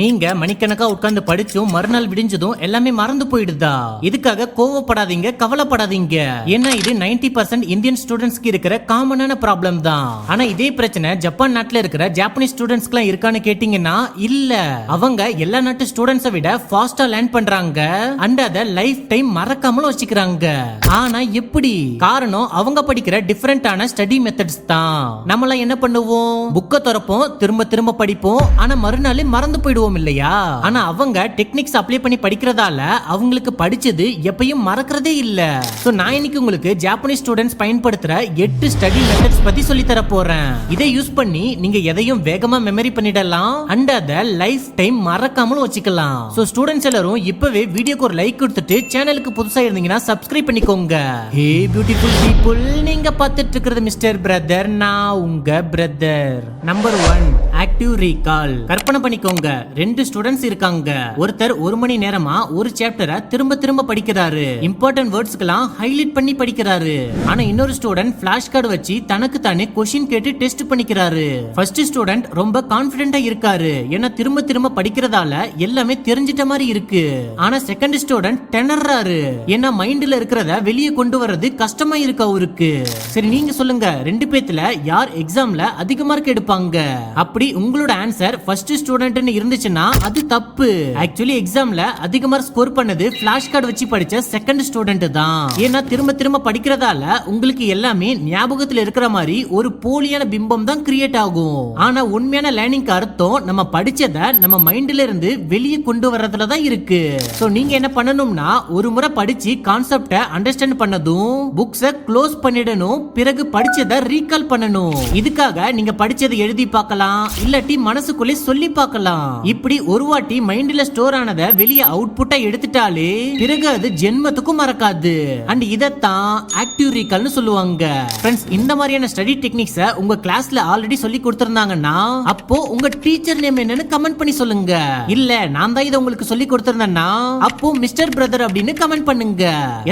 நீங்க மணிக்கணக்கா உட்கார்ந்து படிச்சும் மறுநாள் விடிஞ்சதும் எல்லாமே மறந்து போயிடுதா? இதுக்காக கோவப்படாதீங்க கவலைப்படாதீங்க. ஏன்னா இது 90% பர்சன்ட் இந்தியன் ஸ்டூடெண்ட்ஸ்க்கு இருக்கிற காமனான ப்ராப்ளம் தான். ஆனா இதே பிரச்சனை ஜப்பான் நாட்டுல இருக்கிற ஜாப்பனீஸ் ஸ்டூடெண்ட்ஸ்க்குலாம் இருக்கான்னு கேட்டீங்கன்னா இல்ல. அவங்க எல்லா நாட்டு ஸ்டூடெண்ட்ஸை விட ஃபாஸ்டா லேர்ன் பண்றாங்க. அண்ட் அதை லைஃப் டைம் மறக்காமலும் வச்சுக்கிறாங்க. ஆனா எப்படி? காரணம் அவங்க படிக்கிற டிஃபரெண்டான ஸ்டடி மெத்தட்ஸ் தான். நம்மளாம் என்ன பண்ணுவோம்? புக்கை திறப்போம் திரும்ப திரும்ப படிப்போம். ஆனா மறுநாள் மறந்து போயிடுவோம். இல்லையா? ஆனா அவங்க டெக்னிக்ஸ் அப்ளை பண்ணி படிக்கிறதால அவங்களுக்கு படிச்சது எப்பயும் மறக்கிறதே இல்ல. சோ நான் இன்னைக்கு உங்களுக்கு ஜாப்பனீஸ் ஸ்டூடெண்ட்ஸ் பயன்படுத்துற எட்டு ஸ்டடி மெத்தட்ஸ் பத்தி சொல்லி தர போறேன். இதை யூஸ் பண்ணி நீங்க எதையும் வேகமா மெமரி பண்ணிடலாம். அண்ட் அத லைஃப் டைம் மறக்காமலும் வச்சுக்கலாம். சோ ஸ்டூடெண்ட்ஸ் எல்லாரும் இப்பவே வீடியோக்கு ஒரு லைக் கொடுத்துட்டு சேனலுக்கு புதுசா இருந்தீங்கன்னா சப்ஸ்கிரைப் பண்ணிக்கோங்க. ஹே பியூட்டிஃபுல் பீப்புள் நீங்க பார்த்துட்டு இருக்கிறது மிஸ்டர் பிரதர் நான் உங்க brother number one active recall கற்பனை பண்ணிக்கோங்க. ரெண்டு ஸ்டூடெண்ட்ஸ் இருக்காங்க. ஒருத்தர் ஒரு மணி நேரமா ஒரு சாப்டரை திரும்ப திரும்ப படிக்கிறாரு. இம்பார்ட்டன்ட் வேர்ட்ஸ்க்கெல்லாம் ஹைலைட் பண்ணி படிக்கிறாரு. ஆனா இன்னொரு ஸ்டூடெண்ட் ஃபிளாஷ் கார்டு வச்சு தனக்கு தானே கொஸ்டின் கேட்டு டெஸ்ட் பண்ணிக்கிறாரு. ஃபர்ஸ்ட் ஸ்டூடெண்ட் ரொம்ப கான்பிடென்டா இருக்காரு. ஏன்னா திரும்ப திரும்ப படிக்கிறதால எல்லாமே தெரிஞ்சிட்ட மாதிரி இருக்கு. ஆனா செகண்ட் ஸ்டூடெண்ட் திணறாரு. ஏன்னா மைண்ட்ல இருக்கிறத வெளியே கொண்டு வர்றது கஷ்டமா இருக்கு அவருக்கு. சரி நீங்க சொல்லுங்க. ரெண்டு பேத்துல யார் எக்ஸாம்ல அதிக மார்க் எடுப்பாங்க? அப்படி உங்களோட ஆன்சர் ஃபர்ஸ்ட் ஸ்டூடெண்ட்னு இருந்துச்சுன்னா அது தப்பு. ஆக்சுவலி எக்ஸாம்ல அதிகமாக ஸ்கோர் பண்ணது ஃபிளாஷ் கார்டு வச்சு படிச்ச செகண்ட் ஸ்டூடெண்ட் தான். ஏன்னா திரும்ப திரும்ப படிக்கிறதால உங்களுக்கு எல்லாமே ஞாபகத்துல இருக்கிற மாதிரி ஒரு போலியான பிம்பம் தான் கிரியேட் ஆகும். ஆனா உண்மையான லேர்னிங்க்கு அர்த்தம் நம்ம படிச்சதை நம்ம மைண்ட்ல இருந்து வெளியே கொண்டு வர்றதுல தான் இருக்கு. சோ நீங்க என்ன பண்ணணும்னா ஒரு முறை படிச்சு கான்செப்ட அண்டர்ஸ்டாண்ட் பண்ணதும் புக்ஸ க்ளோஸ் பண்ணிடணும் பிறகு படிச்சதை ரீகால் பண்ணணும். இதுக்காக நீங்க படிச்சதை எழுதி பார்க்கலாம் இல்லாட்டி மனசுக்குள்ளே சொல்லி பார்க்கலாம். இப்படி ஒரு வாட்டி மைண்ட்ல ஸ்டோர் ஆனத வெளியே அவுட்புட்டா எடுத்துட்டாலே பிறகு அது ஜென்மத்துக்கும் மறக்காது. அண்ட் இதத்தான் ஆக்டிவ் ரீகால்னு சொல்லுவாங்க. ஃப்ரெண்ட்ஸ் இந்த மாதிரியான ஸ்டடி டெக்னிக்ஸ உங்க கிளாஸ்ல ஆல்ரெடி சொல்லி கொடுத்திருந்தாங்கன்னா அப்போ உங்க டீச்சர் நேம் என்னன்னு கமெண்ட் பண்ணி சொல்லுங்க. இல்ல நான் தான் இதை உங்களுக்கு சொல்லி கொடுத்திருந்தேன்னா அப்போ மிஸ்டர் பிரதர் அப்படின்னு கமெண்ட் பண்ணுங்க.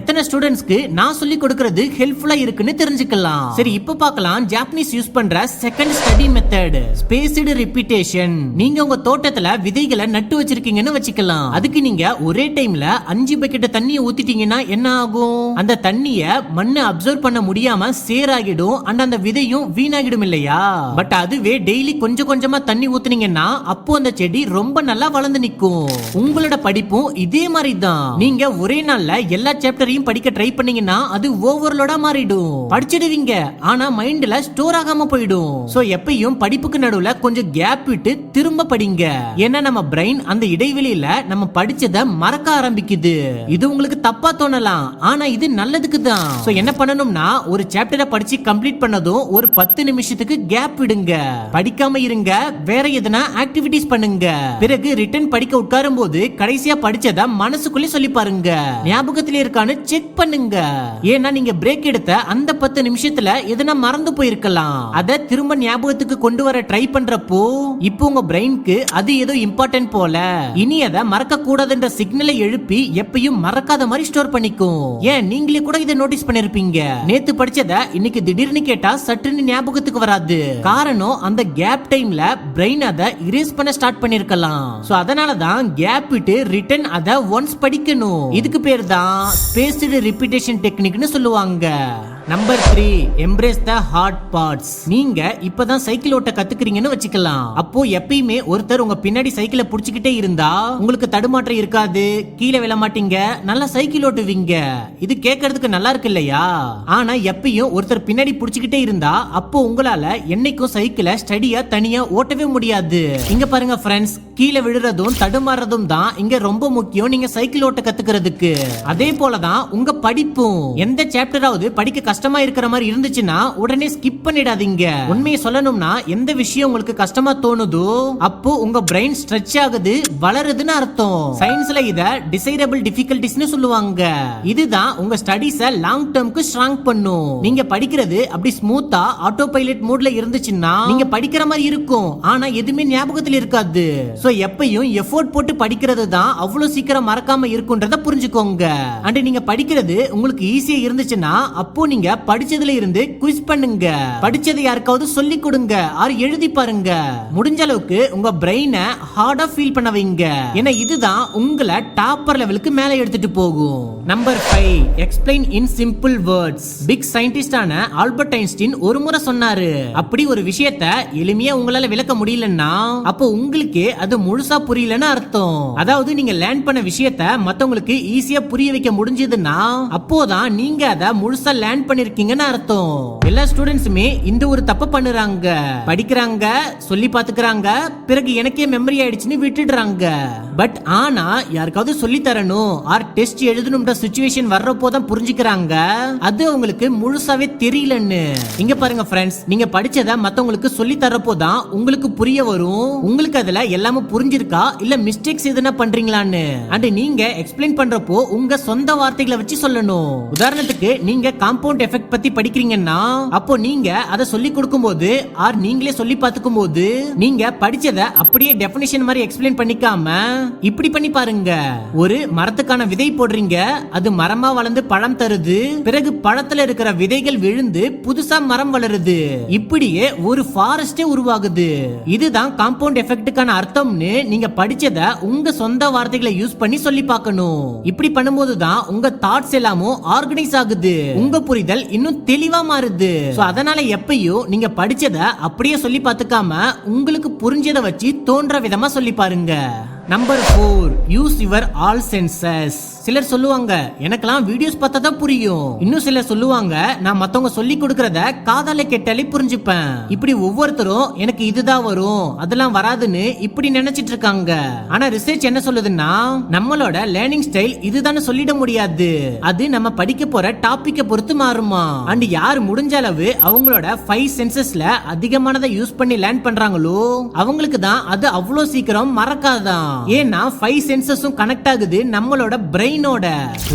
எத்தனை ஸ்டூடெண்ட்ஸ்க்கு நான் சொல்லி கொடுக்கறது ஹெல்ப்ஃபுல்லா இருக்குன்னு தெரிஞ்சுக்கலாம். சரி இப்போ பார்க்கலாம். ஜாப்பனீஸ் யூஸ் பண்ற second study method spaced repetition நீங்க உங்க தோட்டத்துல விதைகளை நட்டு வச்சிருக்கீங்கன்னு வச்சுக்கலாம். அதுக்கு நீங்க ஒரே டைம்ல அஞ்சு பக்கெட் தண்ணியை ஊத்திட்டீங்கன்னா என்ன ஆகும்? அந்த தண்ணிய மண்ணு அப்சர்வ் பண்ண முடியாம சேராகிடும் அண்ட் அந்த விதையும் வீணாகிடும் இல்லையா? பட் அதுவே டெய்லி கொஞ்சம் கொஞ்சமா தண்ணி ஊத்துனீங்கன்னா அப்போ அந்த செடி ரொம்ப நல்லா வளர்ந்து நிக்கும் உங்களோட படிப்பும் இதே மாதிரி தான் நீங்க ஒரே நாள்ல எல்லா சாப்டரையும் படிக்க ட்ரை பண்ணீங்கன்னா அது ஓவர்லோடா மாறிடும். படிச்சிடுவீங்க ஆனா மைண்ட்ல ஸ்டோர் ஆகாம போயிடும். சோ எப்பயும் படிப்புக்கு நடுவுல கொஞ்சம் கேப் விட்டு திரும்ப படிங்க. ஏன்னா நம்ம பிரெயின் அந்த இடைவெளியில நம்ம படிச்சத மறக்க ஆரம்பிக்குது. இது உங்களுக்கு தப்பா தோணலாம். ஆனா இது நல்லதுக்கு தான். சோ என்ன பண்ணணும்னா ஒரு சாப்டரை படிச்சு கம்ப்ளீட் பண்ணதும் ஒரு பத்து நிமிஷத்துக்கு கேப் விடுங்க. படிக்காம இருங்க. வேற எதனா ஆக்டிவிட்டிஸ் பண்ணுங்க. பிறகு ரிட்டர்ன் படிக்க உட்காரும் போது கடைசியா படிச்சத மனசுக்குள்ளே சொல்லி பாருங்க. ஞாபகத்துல இருக்கான்னு செக் பண்ணுங்க. ஏன்னா நீங்க பிரேக் எடுத்த அந்த பத்து நிமிஷத்துல எதனா மறந்து போயிருக்கலாம். அத திரும்ப ஞாபகத்துக்கு கொண்டு வர ட்ரை பண்றப்போ இப்போ உங்க பிரெயின்க்கு அது ஏதோ இம்பார்ட்டன்ட் போல. இனி அதை மறக்க கூடாதுன்ற சிக்னலை எழுப்பி எப்பயும் மறக்காத மாதிரி ஸ்டோர் பண்ணிக்கும் ஏன்? நீங்களே கூட இதை நோட்டீஸ் பண்ணிருப்பீங்க. நேத்து படிச்சத இன்னைக்கு திடீர்னு கேட்டா சட்டுன்னு ஞாபகத்துக்கு வராது. காரணம் அந்த கேப் டைம்ல பிரெயின் அதை இரேஸ் பண்ண ஸ்டார்ட் பண்ணிருக்கலாம். சோ அதனால தான் கேப் விட்டு ரிட்டன் அதை ஒன்ஸ் படிக்கணும். இதுக்கு பேர் தான் ஸ்பேஸ்டு ரிப்பீட்டேஷன் டெக்னிக்னு சொல்லுவாங்க. Number three embrace the hard parts நீங்க இப்பதான் சைக்கிள் ஓட்ட கத்துக்கிறீங்கன்னு வச்சுக்கலாம். அப்போ எப்பயுமே ஒருத்தர் உங்க பின்னாடி சைக்கிளை புடிச்சுக்கிட்டே இருந்தா உங்களுக்கு தடுமாற்றம் இருக்காது. கீழே விழ மாட்டீங்க. நல்லா சைக்கிள் ஓட்டுவீங்க. இது கேட்கறதுக்கு நல்லா இருக்கு இல்லையா? ஆனா எப்பயும் ஒருத்தர் பின்னாடி புடிச்சுக்கிட்டே இருந்தா அப்போ உங்களால என்னைக்கும் சைக்கிளை ஸ்டடியா தனியா ஓட்டவே முடியாது. இங்க பாருங்க ஃப்ரெண்ட்ஸ் கீழே விழுறதும் தடுமாறுறதும் தான் இங்க ரொம்ப முக்கியம். நீங்க சைக்கிள் ஓட்ட கத்துக்கிறதுக்கு. அதே போலதான் உங்க படிப்பும். எந்த சாப்டராவது படிக்க கஷ்டம் இருக்கிற மாதிரி இருந்துச்சுன்னா உடனே ஸ்கிப் பண்ணிடாதீங்க. உண்மையை சொல்லணும்னா எந்த விஷயம் உங்களுக்கு கஷ்டமா தோணுதோ அப்போ உங்க பிரெயின் ஸ்ட்ரெச் ஆகுது வளருதுன்னு அர்த்தம். சயின்ஸ்ல இத டிசைரபிள் டிஃபிகல்டிஸ்னு சொல்லுவாங்க. இதுதான் உங்க ஸ்டடீஸ லாங் டேர்ம்க்கு ஸ்ட்ராங் பண்ணும். நீங்க படிக்கிறது அப்படி ஸ்மூத்தா ஆட்டோ பைலட் மூட்ல இருந்துச்சுன்னா நீங்க படிக்கிற மாதிரி இருக்கும். ஆனா எதுவுமே ஞாபகத்துல இருக்காது. சோ எப்பயும் எஃபோர்ட் போட்டு படிக்கிறது தான் அவ்வளவு சீக்கிரம் மறக்காம இருக்குன்றத புரிஞ்சுக்கோங்க. அண்ட் நீங்க படிக்கிறது உங்களுக்கு ஈஸியா இருந்துச்சுன்னா அப்போ நீங்க நீங்க படிச்சதுல இருந்து குவிஸ் பண்ணுங்க. படிச்சதை யாருக்காவது சொல்லி கொடுங்க. ஆர் எழுதி பாருங்க. முடிஞ்ச அளவுக்கு உங்க பிரெயினை ஹார்டா ஃபீல் பண்ண வைங்க. ஏன்னா இதுதான் உங்களை டாப்பர் லெவலுக்கு மேல எடுத்துட்டு போகும். Number five explain in simple words big சயின்டிஸ்டான Albert Einstein ஒரு முறை சொன்னாரு. அப்படி ஒரு விஷயத்த எளிமையா உங்களால விளக்க முடியலன்னா அப்போ உங்களுக்கு அது முழுசா புரியலன்னு அர்த்தம். அதாவது நீங்க லேர்ன் பண்ண விஷயத்த மத்தவங்களுக்கு ஈஸியா புரிய வைக்க முடிஞ்சதுன்னா அப்போதான் நீங்க அதை முழுசா லேர்ன் பண்ணிருக்கீங்கன்னு அர்த்தம். எல்லா ஸ்டூடெண்ட்ஸுமே இந்த ஒரு தப்பு பண்ணுறாங்க. படிக்கிறாங்க சொல்லி பாத்துக்கிறாங்க பிறகு எனக்கே மெமரி ஆயிடுச்சுன்னு விட்டுடுறாங்க. பட் ஆனா யாருக்காவது சொல்லி தரணும். ஆர் டெஸ்ட் எழுதணும்ன்ற சுச்சுவேஷன் வர்றப்போ தான் புரிஞ்சுக்கிறாங்க. அது அவங்களுக்கு முழுசாவே தெரியலன்னு. இங்க பாருங்க ஃப்ரெண்ட்ஸ் நீங்க படிச்சத மத்தவங்களுக்கு சொல்லி தரப்போ தான் உங்களுக்கு புரிய வரும். உங்களுக்கு அதுல எல்லாமே புரிஞ்சிருக்கா? இல்ல மிஸ்டேக்ஸ் எதுனா பண்றீங்களான்னு? அண்ட் நீங்க எக்ஸ்பிளைன் பண்றப்போ உங்க சொந்த வார்த்தைகளை வச்சு சொல்லணும். உதாரணத்துக்கு நீங்க காம்பவுண்ட் எஃபெக்ட் பத்தி படிக்கிறீங்கன்னா அப்போ நீங்க அதை சொல்லி கொடுக்கும்போது ஆர் நீங்களே சொல்லி பார்த்துக்கும் போது நீங்க படிச்சத அப்படியே டெபினிஷன் மாதிரி எக்ஸ்பிளைன் பண்ணிக்காம இப்படி பண்ணி பாருங்க. ஒரு மரத்துக்கான விதை போடுறீங்க அது மரமா வளர்ந்து பழம் தருது பிறகு பழத்துல இருக்கிற விதைகள் விழுந்து புதுசா மரம் வளருது. இப்படியே ஒரு ஃபாரஸ்டே உருவாகுது. இதுதான் காம்பவுண்ட் எஃபெக்ட்டுக்கான அர்த்தம்னு நீங்க படிச்சத உங்க சொந்த வார்த்தைகளை யூஸ் பண்ணி சொல்லி பார்க்கணும். இப்படி பண்ணும்போது தான் உங்க தாட்ஸ் எல்லாமும் ஆர்கனைஸ் ஆகுது. உங்க புரிதல் இன்னும் தெளிவா மாறுது. அதனால எப்பயும் நீங்க படிச்சத அப்படியே சொல்லி பார்த்துக்காம உங்களுக்கு புரிஞ்சதை வச்சு தோன்ற விதமா சொல்லி பாருங்க. Number four use your all senses சிலர் சொல்லுவாங்க எனக்கெல்லாம் வீடியோஸ் பார்த்தா தான் புரியும். இன்னும் சிலர் சொல்லுவாங்க நான் மத்தவங்க சொல்லி கொடுக்கறத காதால கேட்டாலே புரிஞ்சுப்பேன். இப்படி ஒவ்வொருத்தரும் எனக்கு இதுதான் வரும் அதெல்லாம் வராதுன்னு இப்படி நினைச்சிட்டு இருக்காங்க. ஆனா ரிசர்ச் என்ன சொல்லுதுன்னா நம்மளோட லேர்னிங் ஸ்டைல் இதுதான் சொல்லிட முடியாது. அது நம்ம படிக்க போற டாபிக்க பொறுத்து மாறுமா. அண்ட் யார் முடிஞ்ச அளவு அவங்களோட ஃபைவ் சென்சஸ்ல அதிகமானதை யூஸ் பண்ணி லேர்ன் பண்றாங்களோ அவங்களுக்கு தான் அது அவ்வளோ சீக்கிரம் மறக்காதான். ஏன்னா ஃபைவ் சென்சஸும் கனெக்ட் ஆகுது நம்மளோட பிரெயினோட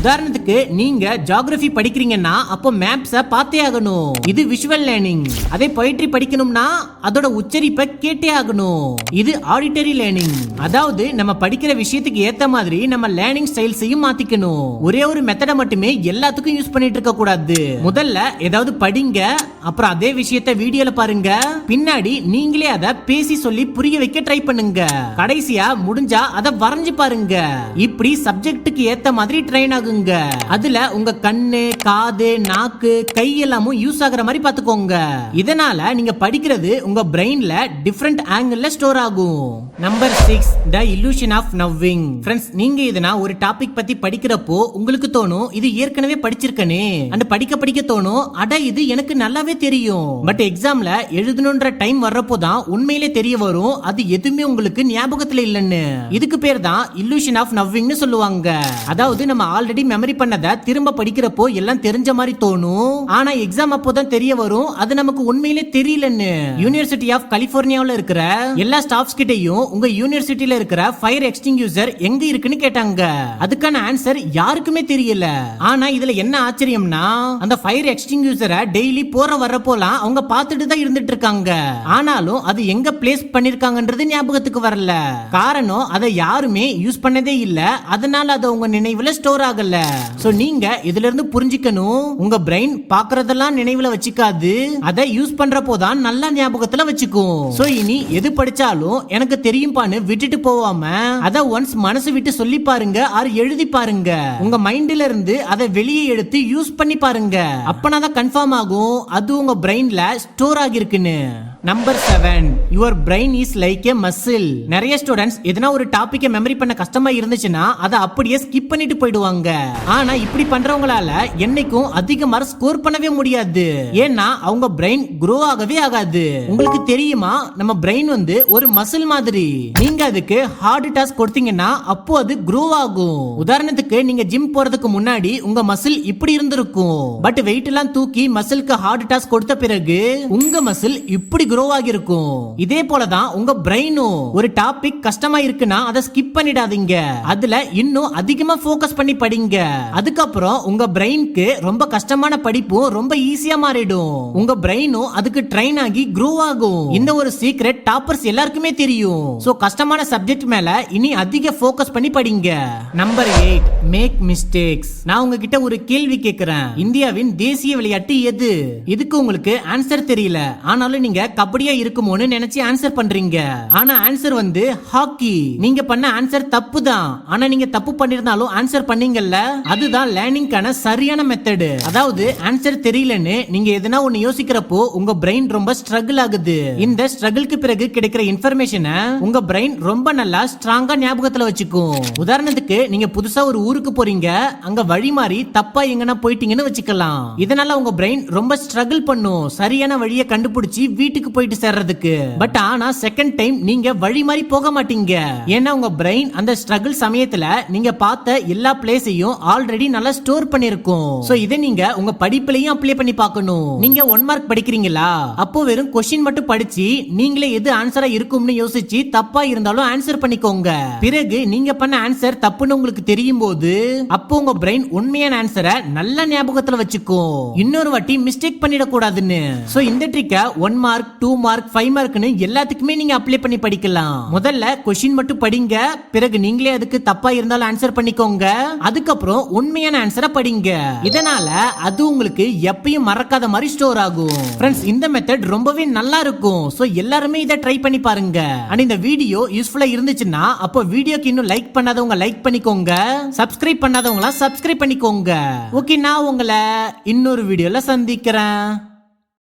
உதாரணத்துக்கு நீங்க ஜியாகிரபி படிக்கிறீங்கன்னா அப்போ மேப்ஸ பார்த்தே ஆகணும். இது விஷுவல் லேர்னிங் அதே பொயிட்ரி படிக்கணும்னா அதோட உச்சரிப்பை கேட்டே ஆகணும். இது ஆடிட்டரி லேர்னிங் அதாவது நம்ம படிக்கிற விஷயத்துக்கு ஏத்த மாதிரி நம்ம லேர்னிங் ஸ்டைல்ஸையும் மாத்திக்கணும். ஒரே ஒரு மெத்தடை மட்டுமே எல்லாத்துக்கும் யூஸ் பண்ணிட்டு இருக்க கூடாது. முதல்ல ஏதாவது படிங்க. அப்புறம் அதே விஷயத்த வீடியோல பாருங்க. பின்னாடி நீங்களே அதை பேசி சொல்லி புரிய வைக்க ட்ரை பண்ணுங்க. கடைசியா முடிஞ்ச அதை வரைஞ்சு பாருங்க. இப்படி சப்ஜெக்ட்டுக்கு ஏத்த மாதிரி ட்ரெயின் ஆகுங்க. அதுல உங்க கண்ணு காது நாக்கு கை எல்லாமும் யூஸ் ஆகுற மாதிரி பாத்துக்கோங்க. இதனால நீங்க படிக்கிறது உங்க பிரெயின்ல டிஃப்ரெண்ட் ஆங்கிள் ஸ்டோர் ஆகும். Number six the illusion of knowing friends நீங்க இதனா ஒரு டாபிக் பத்தி படிக்கிறப்போ உங்களுக்கு தோணும் இது ஏற்கனவே படிச்சிருக்கனே. அண்ட் படிக்க படிக்க தோணும் அட இது எனக்கு நல்லாவே தெரியும். பட் எக்ஸாம்ல எழுதணுன்ற டைம் வர்றப்போ தான் உண்மையிலே தெரிய வரும் அது எதுவுமே உங்களுக்கு ஞாபகத்துல இல்லைன்னு. இதுக்கு பேர் தான் இல்லூஷன் ஆஃப் நவ்விங்னு சொல்லுவாங்க. அதாவது நம்ம ஆல்ரெடி மெமரி பண்ணத திரும்ப படிக்கிறப்போ எல்லாம் தெரிஞ்ச மாதிரி தோணும். ஆனா எக்ஸாம் அப்போதான் தெரிய வரும். அது நமக்கு உண்மையிலே தெரியலன்னு. யூனிவர்சிட்டி ஆஃப் கலிபோர்னியாவில் இருக்கிற எல்லா ஸ்டாஃப்ஸ் கிட்டயும் உங்க யூனிவர்சிட்டியில இருக்கிற ஃபயர் எக்ஸ்டிங்யூசர் எங்க இருக்குன்னு கேட்டாங்க. அதுக்கான ஆன்சர் யாருக்குமே தெரியல. ஆனா இதுல என்ன ஆச்சரியம்னா அந்த ஃபயர் எக்ஸ்டிங்யூசரை டெய்லி போற வர்றப்போலாம் அவங்க பார்த்துட்டு தான் இருந்துட்டு இருக்காங்க. ஆனாலும் அது எங்க பிளேஸ் பண்ணிருக்காங்கன்றது ஞாபகத்துக்கு வரல. காரணம் அதை யாருமே யூஸ் பண்ணதே இல்ல. அதனால அது உங்க நினைவுல ஸ்டோர் ஆகல. சோ நீங்க இதுல இருந்து புரிஞ்சுக்கணும். உங்க பிரெயின் பாக்குறதெல்லாம் நினைவுல வச்சுக்காது. அதை யூஸ் பண்றப்போ தான் நல்லா ஞாபகத்துல வச்சுக்கும். சோ இனி எது படிச்சாலும் எனக்கு தெரியும்பான்னு விட்டுட்டு போவாம அத ஒன்ஸ் மனசு விட்டு சொல்லி பாருங்க ஆர் எழுதி பாருங்க. உங்க மைண்ட்ல இருந்து அதை வெளியே எடுத்து யூஸ் பண்ணி பாருங்க. அப்பனா தான் கன்ஃபார்ம் ஆகும் அது உங்க பிரெயின்ல store ஆகிருக்குன்னு. Number seven your brain is like a muscle நிறைய ஸ்டூடெண்ட்ஸ் எதனா ஒரு டாபிக்கை மெமரி பண்ண கஷ்டமா இருந்துச்சுன்னா அதை அப்படியே ஸ்கிப் பண்ணிட்டு போயிடுவாங்க. ஆனா இப்படி பண்றவங்களால என்னைக்கும் அதிக ஸ்கோர் பண்ணவே முடியாது. ஏன்னா அவங்க பிரெயின் குரோ ஆகவே ஆகாது. உங்களுக்கு தெரியுமா? நம்ம பிரெயின் வந்து ஒரு மசில் மாதிரி. நீங்க அதுக்கு ஹார்ட் டாஸ்க் கொடுத்தீங்கன்னா அப்போ அது குரோ ஆகும். உதாரணத்துக்கு நீங்க ஜிம் போறதுக்கு முன்னாடி உங்க மசில் இப்படி இருந்திருக்கும். பட் வெயிட் எல்லாம் தூக்கி மசிலுக்கு ஹார்ட் டாஸ்க் கொடுத்த பிறகு உங்க மசில் இப்படி grow ஆகியிருக்கும். இதே போலதான் உங்க பிரெயினும் ஒரு டாபிக் கஷ்டமா இருக்கு இருக்குன்னா அதை ஸ்கிப் பண்ணிடாதீங்க. அதுல இன்னும் அதிகமா ஃபோக்கஸ் பண்ணி படிங்க. அதுக்கப்புறம் உங்க பிரெயின்க்கு ரொம்ப கஷ்டமான படிப்பும் ரொம்ப ஈஸியா மாறிடும். உங்க பிரெயினும் அதுக்கு ட்ரெயின் ஆகி க்ரோ ஆகும். இந்த ஒரு சீக்ரெட் டாப்பர்ஸ் எல்லாருக்குமே தெரியும். சோ கஷ்டமான சப்ஜெக்ட் மேல இனி அதிக ஃபோக்கஸ் பண்ணி படிங்க. நம்பர் எயிட் மேக் மிஸ்டேக்ஸ் நான் உங்ககிட்ட ஒரு கேள்வி கேக்குறேன். இந்தியாவின் தேசிய விளையாட்டு எது? இதுக்கு உங்களுக்கு ஆன்சர் தெரியல. ஆனாலும் நீங்க கபடியா இருக்குமோன்னு நினைச்சு ஆன்சர் பண்றீங்க. ஆனா ஆன்சர் வந்து ஹாக்கி நீங்க பண்ண ஆன்சர் தப்பு தான் ஆனா நீங்க தப்பு பண்ணிருந்தாலும் ஆன்சர் பண்ணீங்கல்ல அதுதான் லேர்னிங்கான சரியான மெத்தடு அதாவது ஆன்சர் தெரியலன்னு நீங்க எதனா ஒன்னு யோசிக்கிறப்போ உங்க பிரெயின் ரொம்ப ஸ்ட்ரகிள் ஆகுது. இந்த ஸ்ட்ரகிள்க்கு பிறகு கிடைக்கிற இன்ஃபர்மேஷனை உங்க பிரெயின் ரொம்ப நல்லா ஸ்ட்ராங்கா ஞாபகத்துல வச்சுக்கும். உதாரணத்துக்கு நீங்க புதுசா ஒரு ஊருக்கு போறீங்க அங்க வழி மாறி தப்பா எங்கனா போயிட்டீங்கன்னு வச்சுக்கலாம். இதனால உங்க பிரெயின் ரொம்ப ஸ்ட்ரகிள் பண்ணும். சரியான வழியை கண்டுபிடிச்சி வீட்டுக்கு போயிட்டு சேர்றதுக்கு. பட் ஆனா செகண்ட் டைம் நீங்க வழி மாறி போக மாட்டீங்க. ஏன்னா உங்க பிரெயின் அந்த ஸ்ட்ரகிள் சமயத்துல நீங்க பார்த்த எல்லா பிளேஸையும் ஆல்ரெடி நல்லா ஸ்டோர் பண்ணிருக்கும் சோ இதை நீங்க உங்க படிப்புலயும் அப்ளை பண்ணி பார்க்கணும். நீங்க ஒன் மார்க் படிக்கிறீங்களா? அப்போ வெறும் கொஸ்டின் மட்டும் படிச்சு நீங்களே எது ஆன்சரா இருக்கும்னு யோசிச்சு தப்பா இருந்தாலும் ஆன்சர் பண்ணிக்கோங்க. பிறகு நீங்க பண்ண ஆன்சர் தப்புன்னு உங்களுக்கு தெரியும் போது அப்போ உங்க பிரெயின் உண்மையான ஆன்சரை நல்ல ஞாபகத்துல வச்சுக்கும். இன்னொரு வாட்டி மிஸ்டேக் பண்ணிடக்கூடாதுன்னு. சோ இந்த ட்ரிக்க one mark two mark five மார்க்னு எல்லாத்துக்குமே நீங்க அப்ளை பண்ணி படிக்கலாம். முதல்ல கொஸ்டின் மட்டும் படிங்க. பிறகு நீங்களே அதுக்கு தப்பா இருந்தாலும் ஆன்சர் பண்ணிக்கோங்க. அதுக்கப்புறம் உண்மையான ஆன்சரை படிங்க. இதனால அது உங்களுக்கு எப்பயும் மறக்காத மாதிரி ஸ்டோர் ஆகும். ஃப்ரெண்ட்ஸ் இந்த மெத்தட் ரொம்பவே நல்லா இருக்கும். சோ எல்லாருமே இதை ட்ரை பண்ணி பாருங்க. அண்ட் இந்த வீடியோ யூஸ்ஃபுல்லா இருந்துச்சுன்னா அப்போ வீடியோக்கு இன்னும் லைக் பண்ணாதவங்க லைக் பண்ணிக்கோங்க. சப்ஸ்கிரைப் பண்ணாதவங்களாம் சப்ஸ்கிரைப் பண்ணிக்கோங்க. ஓகே நான் உங்களை இன்னொரு வீடியோல சந்திக்கிறேன்.